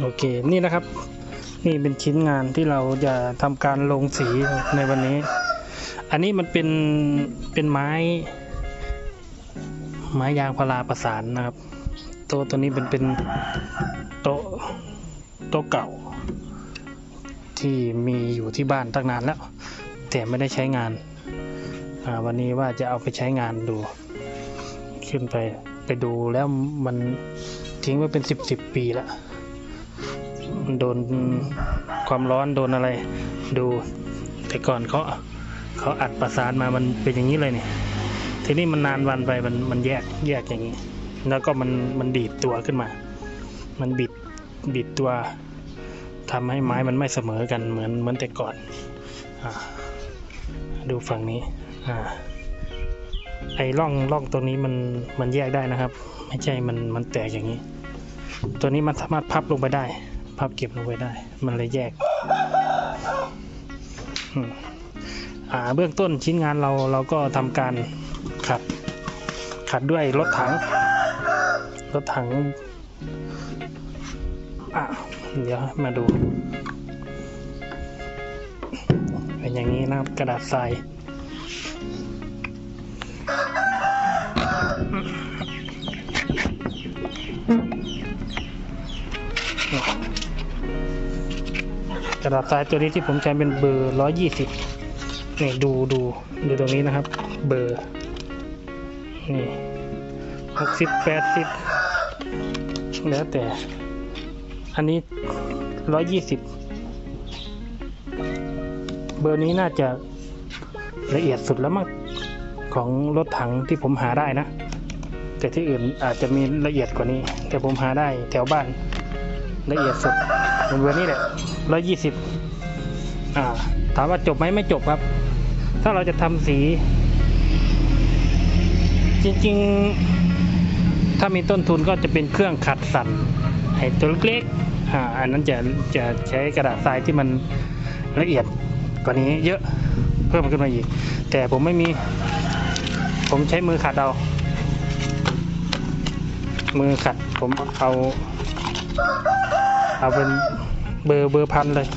โอเคนี่นะครับ นี่เป็นชิ้นงานที่เราจะทำการลงสีในวันนี้ อันนี้มันเป็นเป็นไม้ ไม้ยางพาราประสานนะครับโต๊ะตัวนี้เป็นเป็นโต๊ะโต๊ะเก่า ที่มีอยู่ที่บ้านตั้งนานแล้ว แต่ไม่ได้ใช้งานวันนี้ว่าจะเอาไปใช้งานดู ขึ้นไปไปดูแล้วมัน ทิ้งไว้เป็นสิบสิบปีแล้วโดนความร้อนโดนอะไร ดูแต่ก่อนเขาเขาอัดประสานมามันเป็นอย่างนี้เลยเนี่ยทีนี้มันนานวันไปมันมันแยกแยกอย่างนี้ แล้วก็มันมันดีดตัวขึ้นมา มันบิดบิดตัวทำให้ไม้มันไม่เสมอกันเหมือนเหมือนแต่ก่อนอดูฝั่งนี้อไอ้ร่องร่องตัวนี้มันมันแยกได้นะครับ ไม่ใช่มันมันแตกอย่างนี้ ตัวนี้มันสามารถพับลงไปได้ พับเก็บลงไปได้ มันเลยแยกอ่าเบื้องต้นชิ้นงานเราเราก็ทำการขัด ขัดด้วยรถถัง รถถังอะเดี๋ยวมาดู เป็นอย่างนี้นะครับกระดาษทราย กระดาษทรายตัวนี้ที่ผมใช้เป็นเบอร์ร้อยยี่สิบนี่ดูดูดูตรงนี้นะครับ เบอร์นี่หกสิบแปดสิบแล้วแต่ อันนี้ร้อยยี่สิบเบอร์นี้น่าจะละเอียดสุดแล้วมั้งของรถถังที่ผมหาได้นะ แต่ที่อื่นอาจจะมีละเอียดกว่านี้ แต่ผมหาได้แถวบ้าน ละเอียดสุดเป็นเบอร์นี้แหละร้อยยี่สิบถามว่าจบไหมไม่จบครับ ถ้าเราจะทำสี จริงๆ ถ้ามีต้นทุนก็จะเป็นเครื่องขัดสันไอ้ตัวเล็กๆออันนั้นจะจะใช้กระดาษทรายที่มันละเอียดกว่านี้เยอะเพิ่มขึ้นมาอีก แต่ผมไม่มี ผมใช้มือขัดเอามือขัดผมเอา เอาเป็นเบอร์เบอร์พันเลย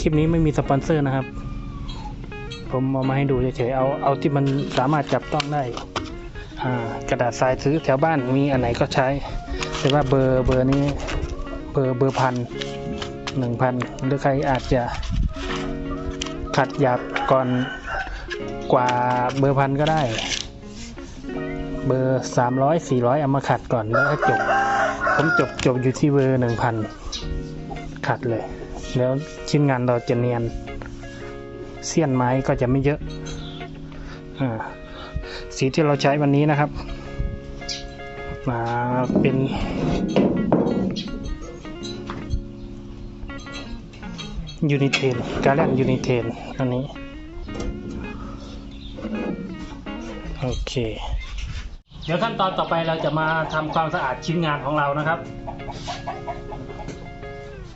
คลิปนี้ไม่มีสปอนเซอร์นะครับ ผมเอามาให้ดูเฉยๆเอาเอาที่มันสามารถจับต้องได้กระดาษทรายซื้อแถวบ้านมีอันไหนก็ใช้ แต่ว่าเบอร์เบอร์นี้เบอร์เบอร์พันหนึ่งพันหรือใครอาจจะขัดหยาบก่อนกว่าเบอร์พันก็ได้ เบอร์สามร้อยสี่ร้อยเอามาขัดก่อนแล้วให้จบ ผมจบจบอยู่ที่เบอร์หนึ่งพันขัดเลย แล้วชิ้นงานเราจะเนียน เสี้ยนไม้ก็จะไม่เยอะอ่าสีที่เราใช้วันนี้นะครับ มาเป็น ยูนิเทนกาแลนยูนิเทนอันนี้ โอเค ดี๋ยวขั้นตอนต่อไปเราจะมาทำความสะอาดชิ้นงานของเรานะครับ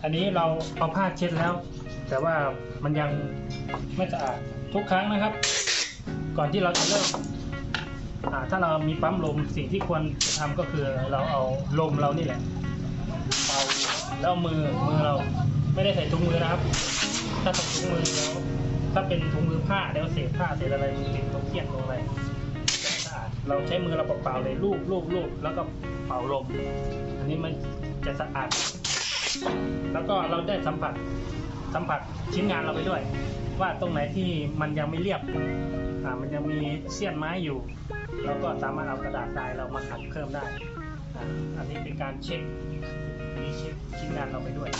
อันนี้เราเอาผ้าเช็ดแล้ว แต่ว่ามันยังไม่สะอาดทุกครั้งนะครับ ก่อนที่เราจะเริ่มถ้าเรามีปั๊มลมสิ่งที่ควรทำก็คือเราเอาลมเรานี่แหละเป่าแล้วมือมือเราไม่ได้ใส่ถุงมือนะครับ ถ้าใส่ถุงมือแล้วถ้าเป็นถุงมือผ้าแล้วเศษผ้าเศษอะไรติดตรงเกียนลงไปไม่สะอาด เราใช้มือเราเปล่าๆเลยลูบลูบลูบแล้วก็เป่าลม อันนี้มันจะสะอาด แล้วก็เราได้สัมผัสสัมผัสชิ้นงานเราไปด้วย ว่าตรงไหนที่มันยังไม่เรียบอ่ามันยังมีเสี้ยนไม้อยู่ เราก็สามารถเอากระดาษทรายเรามาขัดเพิ่มได้อ่าอันนี้เป็นการเช็ครีเช็คชิ้นงานเราไปด้วย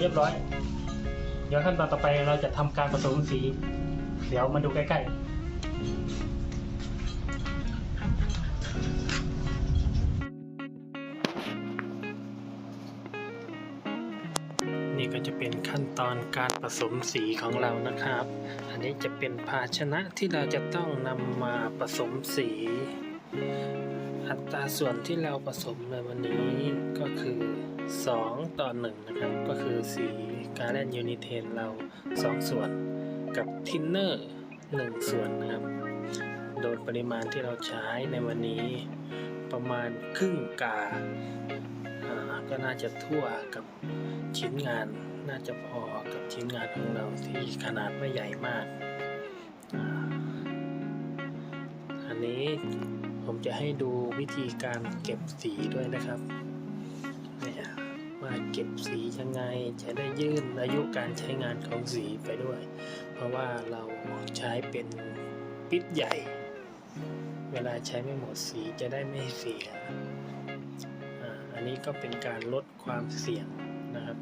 เรียบร้อย เดี๋ยวขั้นตอนต่อไปเราจะทำการผสมสี เดี๋ยวมาดูใกล้ๆนี่ก็จะเป็นขั้นตอนการผสมสีของเรานะครับ อันนี้จะเป็นภาชนะที่เราจะต้องนำมาผสมสี อัตราส่วนที่เราผสมในวันนี้ก็คือ 2 ต่อ 1 นะครับ ก็คือสีการแลนยูนิเทนเรา 2 ส่วนกับทินเนอร์1ส่วนนะครับ โดยปริมาณที่เราใช้ในวันนี้ประมาณครึ่งกาก็น่าจะทั่วกับชิ้นงาน น่าจะพอกับชิ้นงานของเราที่ขนาดไม่ใหญ่มาก อันนี้ผมจะให้ดูวิธีการเก็บสีด้วยนะครับ เก็บสียังไง จะได้ยื่นอายุการใช้งานของสีไปด้วย เพราะว่าเราใช้เป็นปิดใหญ่ เวลาใช้ไม่หมดสีจะได้ไม่เสียอันนี้ก็เป็นการลดความเสี่ยงนะครับ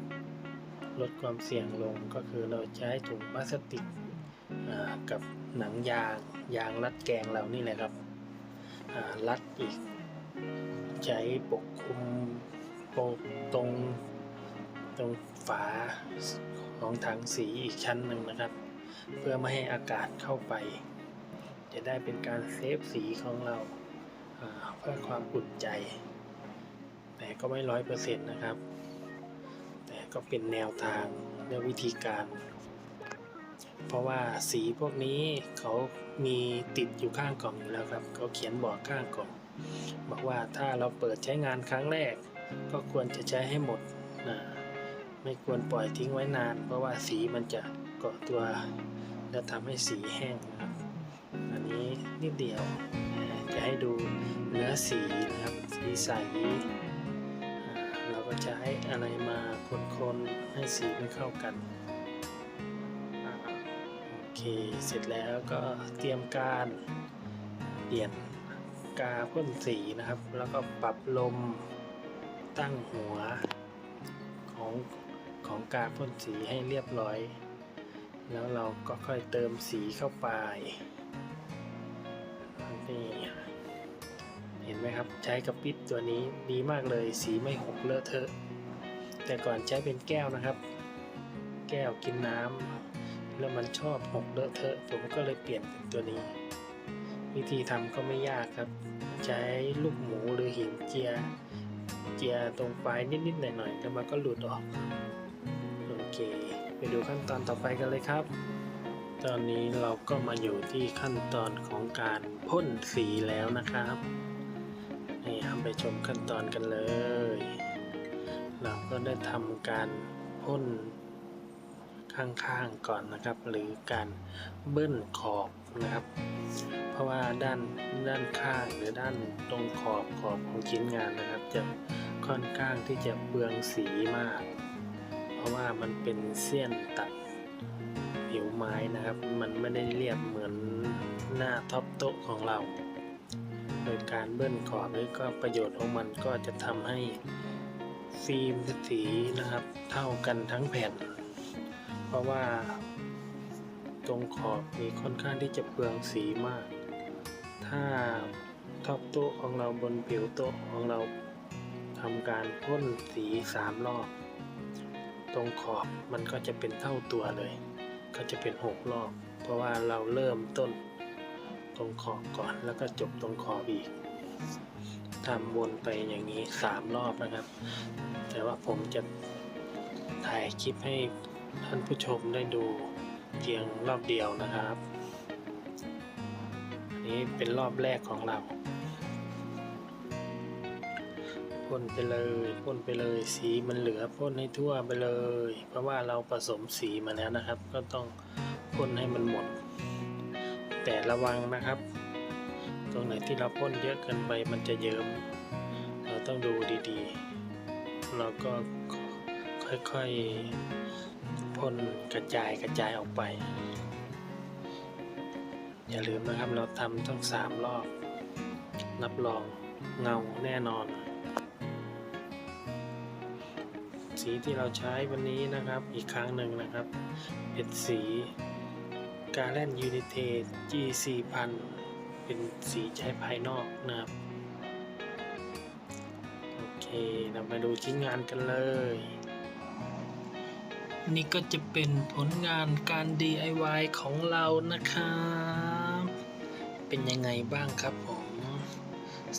ลดความเสี่ยงลงก็คือเราใช้ถุงพลาสติกกับหนังยางยางรัดแกงเรานี่แหละครับรัดอีก ใช้ปกคลุมปะตรง ตรงฝาของถังสีอีกชั้นหนึ่งนะครับ เพื่อไม่ให้อากาศเข้าไป จะได้เป็นการเซฟสีของเราเพื่อความอุ่นใจ แต่ก็ไม่ร้อยเปอร์เซ็นต์นะครับ แต่ก็เป็นแนวทางและวิธีการ เพราะว่าสีพวกนี้เขามีติดอยู่ข้างกล่องอยู่แล้วครับ เขาเขียนบอกข้างกล่อง บอกว่าถ้าเราเปิดใช้งานครั้งแรก ก็ควรจะใช้ให้หมดนะ ไม่ควรปล่อยทิ้งไว้นาน เพราะว่าสีมันจะเกาะตัว และทำให้สีแห้งนะครับ อันนี้นิดเดียวจะให้ดูเนื้อสีนะครับ สีใสเราก็จะให้อะไรมาคนๆให้สีมันเข้ากันโอเคเสร็จแล้วก็เตรียมการเปลี่ยนกาพ่นสีนะครับ แล้วก็ปรับลมตั้งหัวของ ของกาพ่นสีให้เรียบร้อย แล้วเราก็ค่อยเติมสีเข้าไปนี่เห็นไหมครับใช้กระปิบตัวนี้ดีมากเลยสีไม่หกเลอะเทอะ แต่ก่อนใช้เป็นแก้วนะครับ แก้วกินน้ำแล้วมันชอบหกเลอะเทอะ ผมก็เลยเปลี่ยนเป็นตัวนี้ วิธีทำก็ไม่ยากครับ ใช้ลูกหมูหรือหินเจียเจียตรงปลายนิดๆหน่อยๆแล้วมันก็หลุดออก เค ไปดูขั้นตอนต่อไปกันเลยครับ ตอนนี้เราก็มาอยู่ที่ขั้นตอนของการพ่นสีแล้วนะครับนี่ครับไปชมขั้นตอนกันเลย เราก็ได้ทำการพ่นข้างๆก่อนนะครับ หรือการเบิ้ลขอบนะครับ เพราะว่าด้านด้านข้างหรือด้านตรงขอบขอบของชิ้นงานนะครับ จะค่อนข้างที่จะเปลืองสีมาก ราะว่ามันเป็นเสี้ยนตัดผิวไม้นะครับ มันไม่ได้เรียบเหมือนหน้าท็อปโต๊ะของเรา โดยการเบิ้ลขอบนี้ก็ประโยชน์ของมันก็จะทำให้ฟิล์มสีนะครับ เท่ากันทั้งแผ่น เพราะว่าตรงขอบมีค่อนข้างที่จะเปลืองสีมาก ถ้าท็อปโต๊ะของเราบนผิวโต๊ะของเราทำการพ่นสีสามรอบ ตรงขอบมันก็จะเป็นเท่าตัวเลย ก็จะเป็นหกรอบ เพราะว่าเราเริ่มต้นตรงขอบก่อนแล้วก็จบตรงขอบอีกทำวนไปอย่างนี้สามรอบนะครับ แต่ว่าผมจะถ่ายคลิปให้ท่านผู้ชมได้ดูเพียงรอบเดียวนะครับนนี้เป็นรอบแรกของเรา พ่นไปเลยพ่นไปเลย สีมันเหลือพ่นให้ทั่วไปเลย เพราะว่าเราผสมสีมาแล้วนะครับ ก็ต้องพ่นให้มันหมด แต่ระวังนะครับ ตรงไหนที่เราพ่นเยอะเกินไปมันจะเยิ้มเราต้องดูดีๆ เราก็ค่อยๆพ่นกระจายกระจายออกไป อย่าลืมนะครับเราทำต้งสามรอบ รับรองเงาแน่นอน สีที่เราใช้วันนี้นะครับอีกครั้งหนึ่งนะครับ เป็นสีกาแลนยูนิเท G 4 0 0 เป็นสีใช้ภายนอกนะครับ โอเคเรามาดูชิ้นงานกันเลย นี่ก็จะเป็นผลงานการ DIY ของเรานะครับ เป็นยังไงบ้างครับผม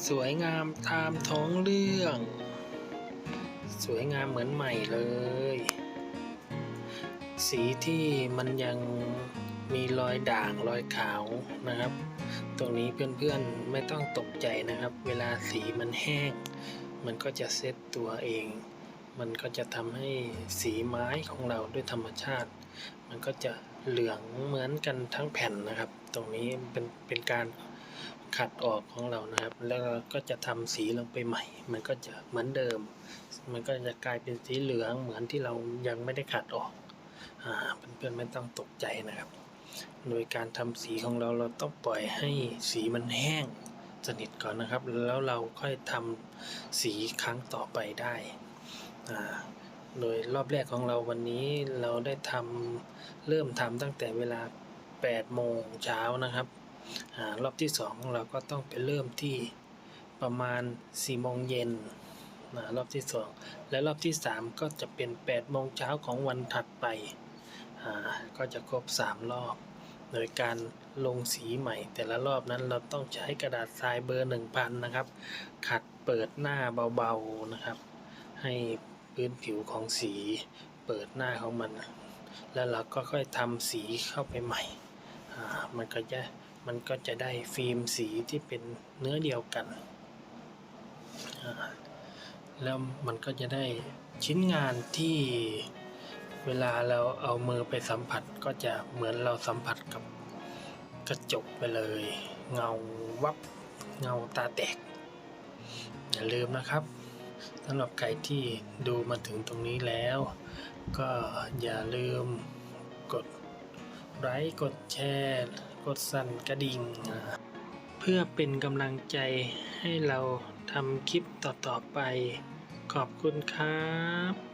สวยงามตามท้องเรื่อง สวยงามเหมือนใหม่เลย สีที่มันยังมีรอยด่างรอยขาวนะครับ ตรงนี้เพื่อนๆไม่ต้องตกใจนะครับ เวลาสีมันแห้ง มันก็จะเซตตัวเอง มันก็จะทำให้สีไม้ของเราด้วยธรรมชาติ มันก็จะเหลืองเหมือนกันทั้งแผ่นนะครับ ตรงนี้เป็นเป็นการ ขัดออกของเรานะครับ แล้วเราก็จะทำสีลงไปใหม่ มันก็จะเหมือนเดิม มันก็จะกลายเป็นสีเหลืองเหมือนที่เรายังไม่ได้ขัดออกอ่าเพื่อนๆไม่ต้องตกใจนะครับ โดยการทำสีของเราเราต้องปล่อยให้สีมันแห้งสนิทก่อนนะครับ แล้วเราค่อยทำสีครั้งต่อไปได้อ่าโดยรอบแรกของเราวันนี้เราได้ทำเริ่มทำตั้งแต่เวลา8โมงเช้านะครับ รอบที่2ของเราก็ต้องไปเริ่มที่ประมาณ4โมงเย็นนะรอบที่ 2 และรอบที่ 3 ก็จะเป็น8โมงเช้าของวันถัดไปก็จะครบ 3 รอบ โดยการลงสีใหม่ แต่ละรอบนั้นเราต้องใช้กระดาษทรายเบอร์ 1000 นะครับ ขัดเปิดหน้าเบาๆนะครับ ให้พื้นผิวของสีเปิดหน้าของมัน แล้วเราก็ค่อยทำสีเข้าไปใหม่ มันก็จะ มันก็จะได้ฟิล์มสีที่เป็นเนื้อเดียวกัน แล้วมันก็จะได้ชิ้นงานที่เวลาเราเอามือไปสัมผัสก็จะเหมือนเราสัมผัสกับกระจกไปเลย เงาวับเงาตาแตก อย่าลืมนะครับสำหรับใครที่ดูมาถึงตรงนี้แล้ว ก็อย่าลืมกดไลค์กดแชร์ กดสั่นกระดิ่ง เพื่อเป็นกำลังใจให้เราทำคลิปต่อๆไป ขอบคุณครับ